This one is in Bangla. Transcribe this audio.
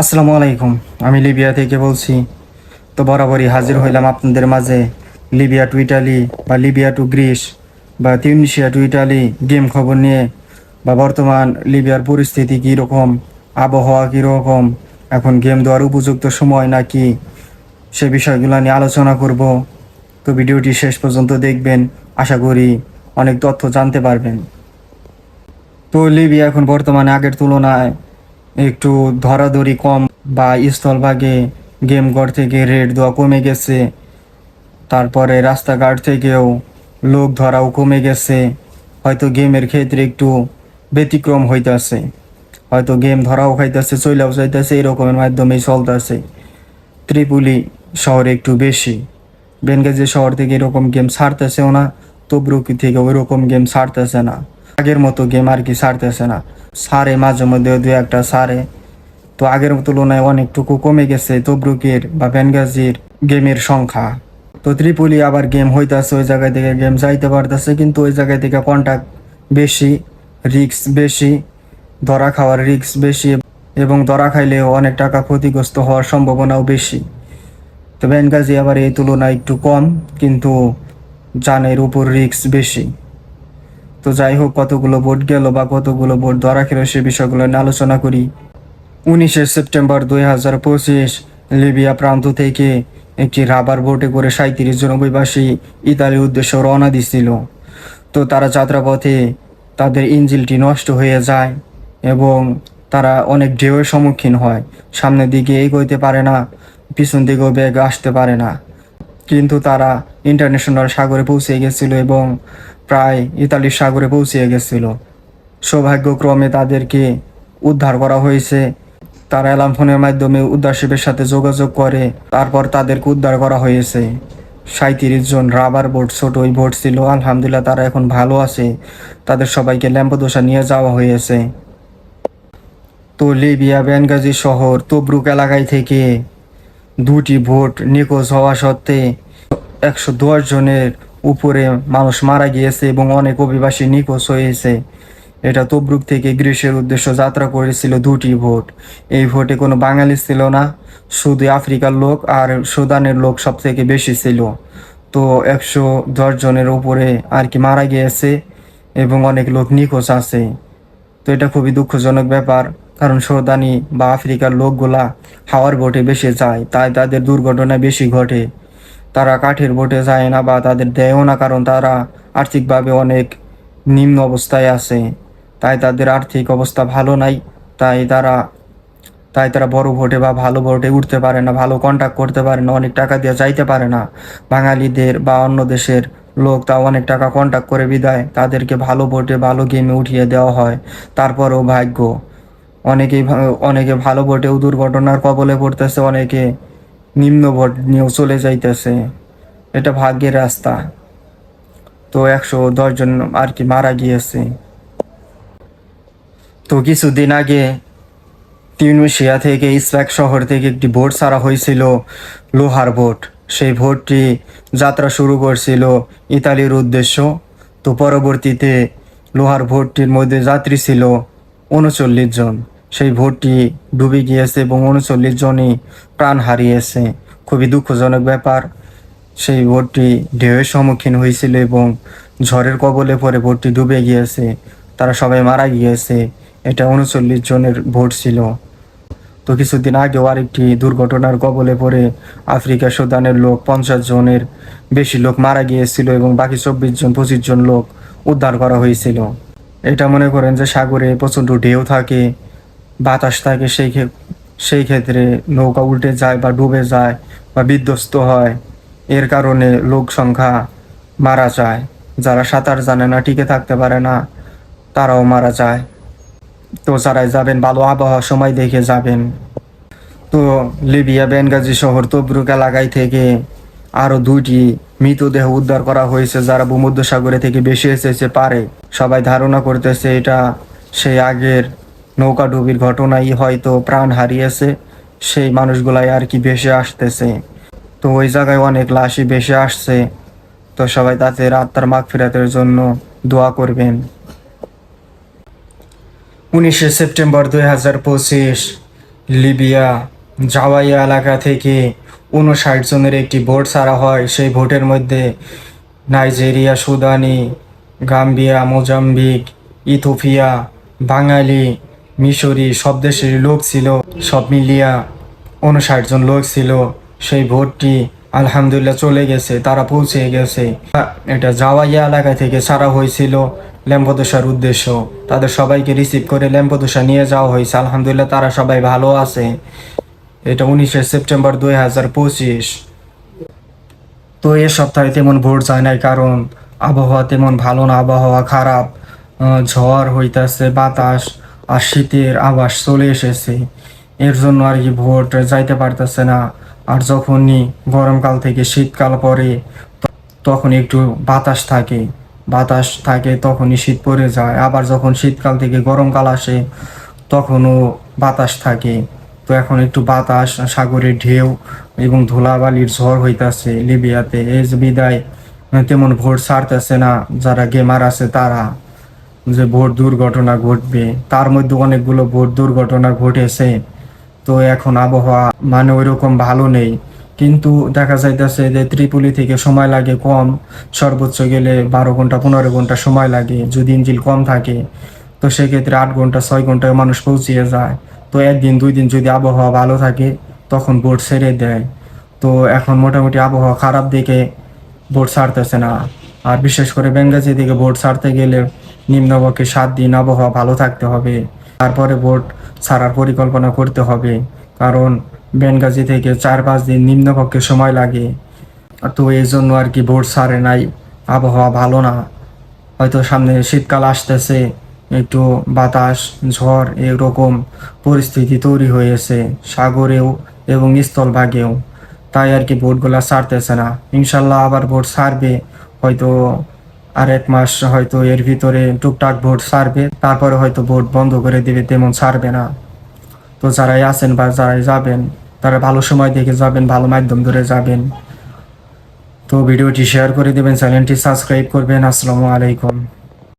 আসসালামু আলাইকুম, আমি লিবিয়া থেকে বলছি। তো বরাবরই হাজির হইলাম আপনাদের মাঝে লিবিয়া টু ইটালি বা লিবিয়া টু গ্রিস বা তিউনিশিয়া টু ইটালি গেম খবর নিয়ে, বা বর্তমান লিবিয়ার পরিস্থিতি কীরকম আবহাওয়া কীরকম এখন গেম দেওয়ার উপযুক্ত সময় নাকি, সে বিষয়গুলো নিয়ে আলোচনা করব। তো ভিডিওটি শেষ পর্যন্ত দেখবেন, আশা করি অনেক তথ্য জানতে পারবেন। তো লিবিয়া এখন বর্তমানে আগের তুলনায় একটু ধরাধরি কম বা স্থলভাগে গেম ঘর থেকে রেট দেওয়া কমে গেছে। তারপরে রাস্তাঘাট থেকেও লোক ধরাও কমে গেছে। হয়তো গেমের ক্ষেত্রে একটু ব্যতিক্রম হইতাছে। হয়তো গেম ধরাও খাইতেছে, চইলাও যাইতেছে এরকমের মাধ্যমেই চলতেছে। ত্রিপুলি শহরে একটু বেশি। বেনগাজি শহর থেকে এরকম গেম ছাড়তেছেও না, তবরুকি থেকে ওই রকম গেম ছাড়তেছে না। আগের মতো গেম আর কি ছাড়তেছে না। সারে, মাঝে মধ্যে দু একটা সারে। তো আগের তুলনায় অনেকটুকু কমে গেছে তবরুকের বা বেনগাজির গেমের সংখ্যা। তো ত্রিপুলি আবার গেম হইতাছে, ওই জায়গা থেকে গেম যাইতে পারতেছে, কিন্তু ওই জায়গা থেকে কন্ট্যাক্ট বেশি রিক্স বেশি, ধরা খাওয়ার রিক্স বেশি এবং ধরা খাইলেও অনেক টাকা ক্ষতিগ্রস্ত হওয়ার সম্ভাবনাও বেশি। তো বেনগাজি আবার এই তুলনায় একটু কম, কিন্তু জানের উপর রিক্স বেশি। তো যাই হোক, কতগুলো ভোট গেল বা কতগুলো ভোট ধরা খেলো সে বিষয়গুলো নিয়ে আলোচনা করি। উনিশে সেপ্টেম্বর দুই হাজার পঁচিশ, লিবিয়া প্রান্ত থেকে একটি রাবার বোটে করে সাঁত্রিশ জন অভিবাসী ইতালির উদ্দেশ্যে রওনা দিছিল। তো তারা যাত্রাপথে তাদের ইঞ্জিলটি নষ্ট হয়ে যায় এবং তারা অনেক ঢেউয়ের সম্মুখীন হয়। সামনের দিকে এগোইতে পারে না, পিছন দিকেও বেগ আসতে পারে না। কিন্তু তারা ইন্টারন্যাশনাল সাগরে পৌঁছে গেছিল এবং প্রায় ইতালির সাগরে পৌঁছে গেছিল। সৌভাগ্যক্রমে তাদেরকে উদ্ধার করা হয়েছে। তারা অ্যালার্ম ফোনের মাধ্যমে শিবের সাথে যোগাযোগ করে। তারপর তাদেরকে উদ্ধার করা হয়েছে। সাঁত্রিশ জন রাবার বোট, ছোট ওই বোট ছিল। আলহামদুলিল্লাহ তারা এখন ভালো আছে। তাদের সবাইকে ল্যাম্পদোসা নিয়ে যাওয়া হয়েছে। তো লিবিয়া, বেনগাজি শহর, তবরুক এলাকায় থেকে দুটি ভোট নিখোঁজ হওয়া সত্ত্বে একশো দশ জনের উপরে মানুষ মারা গিয়েছে এবং অনেক অভিবাসী নিখোঁজ হয়েছে। এটা তবরুক থেকে গ্রীষ্মের উদ্দেশ্য যাত্রা করেছিল দুটি ভোট। এই ভোটে কোনো বাঙালি ছিল না, শুধু আফ্রিকার লোক আর সুদানের লোক সব থেকে বেশি ছিল। তো একশো দশ জনের উপরে আর কি মারা গিয়েছে এবং অনেক লোক নিখোঁজ আছে। তো এটা খুবই দুঃখজনক ব্যাপার, কারণ সৌদানি বা আফ্রিকার লোকগুলা হাওয়ার ভোটে বেশি যায় তাই তাদের দুর্ঘটনা বেশি ঘটে। তারা কাঠের বোটে যায় না বা তাদের দেয়ও না, কারণ তারা আর্থিকভাবে অনেক নিম্ন অবস্থায় আছে। তাই তাদের আর্থিক অবস্থা ভালো নাই, তাই তারা তাই তারা বড় ভোটে বা ভালো ভোটে উঠতে পারে না, ভালো কন্ট্যাক্ট করতে পারে না, অনেক টাকা দিয়ে যাইতে পারে না। বাঙালিদের বা অন্য দেশের লোক তা অনেক টাকা কন্ট্যাক্ট করে বিদায়, তাদেরকে ভালো ভোটে ভালো গেমে উঠিয়ে দেওয়া হয়। তারপরেও ভাগ্য, অনেকেই অনেকে ভালো ভোটেও দুর্ঘটনার কবলে পড়তেছে, অনেকে নিম্ন ভোট নিয়েও চলে যাইতেছে। এটা ভাগ্যের রাস্তা। তো একশো দশজন আর কি মারা গিয়েছে। তো কিছুদিন আগে তিউনিশিয়া থেকে ইসরাক শহর থেকে একটি ভোট ছাড়া হয়েছিল লোহার ভোট। সেই ভোটটি যাত্রা শুরু করছিল ইতালির উদ্দেশ্য। তো পরবর্তীতে লোহার ভোটটির মধ্যে যাত্রী ছিল উনচল্লিশ জন। সেই ভোটটি ডুবে গিয়েছে এবং উনচল্লিশ জনই প্রাণ হারিয়েছে। খুবই দুঃখজনক ব্যাপার। সেই ভোটটি ঢেউয়ের সম্মুখীন হয়েছিল এবং ঝড়ের কবলে পরে ভোটটি ডুবে গিয়েছে। তারা সবাই মারা গিয়েছে। এটা উনচল্লিশ জনের ভোট ছিল। তো কিছুদিন আগেও আরেকটি দুর্ঘটনার কবলে পড়ে আফ্রিকা সুদানের লোক পঞ্চাশ জনের বেশি লোক মারা গিয়েছিল এবং বাকি চব্বিশ জন, পঁচিশ জন লোক উদ্ধার করা হয়েছিল। এটা মনে করেন যে সাগরে প্রচণ্ড ঢেউ থাকে। বাতাস থাকে, সেই সেই ক্ষেত্রে নৌকা উল্টে যায় বা ডুবে যায় বা বিধ্বস্ত হয়। এর কারণে লোক সংখ্যা মারা যায়। যারা সাঁতার জানে না, টিকে থাকতে পারে না, তারাও মারা যায়। তো যারাই যাবেন, ভালো আবহাওয়া সময় দেখে যাবেন। তো লিবিয়া, বেনগাজি শহর, তবরুক এলাকায় থেকে আরও দুইটি মৃতদেহ উদ্ধার করা হয়েছে, যারা ভূমধ্যসাগরে থেকে বেশি এসেছে, পারে। সবাই ধারণা করতেছে এটা সেই আগের নৌকা ডুবির ঘটনাই হয়তো প্রাণ হারিয়েছে, সেই মানুষগুলাই আর কি ভেসে আসতেছে। তো ওই জায়গায় অনেক লাশই ভেসে আসছে। তো সবাই তাদের আত্মার মাগ ফেরাতের জন্য দোয়া করবেন। উনিশে সেপ্টেম্বর দুই হাজার পঁচিশ, লিবিয়া, জাওয়াইয়া এলাকা থেকে উনষাট জনের একটি ভোট ছাড়া হয়। সেই ভোটের মধ্যে নাইজেরিয়া, সুদানি, গাম্বিয়া, মোজাম্বিক ইথোপিয়া বাঙালি মিশরি, সব দেশের লোক ছিল, সব মিলিয়া উনষাট জন লোক ছিল। সেই ভোটটি আলহামদুলিল্লাহ চলে গেছে, তারা পৌঁছে গেছে। এটা জাওয়াইয়া এলাকা থেকে ছাড়া হয়েছিল ল্যাম্পদোসার উদ্দেশ্য। তাদের সবাইকে রিসিভ করে ল্যাম্পদোসা নিয়ে যাওয়া হয়েছে। আলহামদুলিল্লাহ তারা সবাই ভালো আছে। এটা উনিশে সেপ্টেম্বর দুই হাজার পঁচিশ। তো এ সপ্তাহে তেমন ভোট যায় নাই, কারণ আবহাওয়া তেমন ভালো না। আবহাওয়া খারাপ ঝড় হইতাছে, বাতাস। আর শীতের আবাস চলে এসেছে। এর জন্য আর কি ভোট যাইতে পারতেছে না। আর যখনই গরমকাল থেকে শীতকাল পরে, তখন একটু বাতাস থাকে। বাতাস থাকে তখনই শীত পড়ে যায়। আবার যখন শীতকাল থেকে গরমকাল আসে, তখনও বাতাস থাকে। তো এখন একটু বাতাস, সাগরের ঢেউ এবং ধুলাবালির ঝড় হইতাছে লিবিয়াতে। যে বিদায়, তেমন ভোট ছাড়তেছে না। যারা গেমার আছে তারা। যে ভোট দুর্ঘটনা ঘটবে, তার মধ্যে অনেকগুলো ভোট দুর্ঘটনা ঘটেছে। তো এখন আবহাওয়া মানে ওইরকম ভালো নেই। কিন্তু দেখা যাইতেছে যে ত্রিপুলি থেকে সময় লাগে কম, সর্বোচ্চ গেলে বারো ঘণ্টা, পনেরো ঘণ্টা সময় লাগে যদি ইঞ্জিল কম থাকে। তো সেক্ষেত্রে আট ঘণ্টা, ছয় ঘন্টায় মানুষ পৌঁছিয়ে যায়। তো একদিন, দুই দিন যদি আবহাওয়া ভালো থাকে, তখন বোট ছেড়ে দেয়। তো এখন মোটামুটি আবহাওয়া খারাপ দেখে বোট ছাড়তেছে না। আর বিশেষ করে বেঙ্গাজি দিকে বোট ছাড়তে গেলে নিম্নপক্ষে সাত দিন আবহাওয়া ভালো থাকতে হবে। তারপরে বোট ছাড়ার পরিকল্পনা করতে হবে। কারণ বেনগাজি থেকে চার পাঁচ দিন নিম্নপক্ষে সময় লাগে, তো এই জন্য আর কি বোট ছাড়ে নাই, আবহাওয়া ভালো না। হয়তো সামনে শীতকাল আসতেছে, একটু বাতাস, ঝড় এরকম পরিস্থিতি তৈরি হয়েছে, সাগরেও এবং স্থলভাগেও। তাই আর কি বোটগুলা ছাড়তেছে না। ইনশাল্লাহ আবার বোট ছাড়বে হয়তো আর এক মাস হয়তো এর ভিতরে টুকটাক ভোট ছাড়বে, তারপরে হয়তো ভোট বন্ধ করে দেবে, তেমন ছাড়বে না। তো যারাই আছেন বা যারাই যাবেন, তারা ভালো সময় দেখে যাবেন, ভালো মাধ্যম ধরে যাবেন। তো ভিডিওটি শেয়ার করে দেবেন, চ্যানেলটি সাবস্ক্রাইব করবেন। আসসালামু আলাইকুম।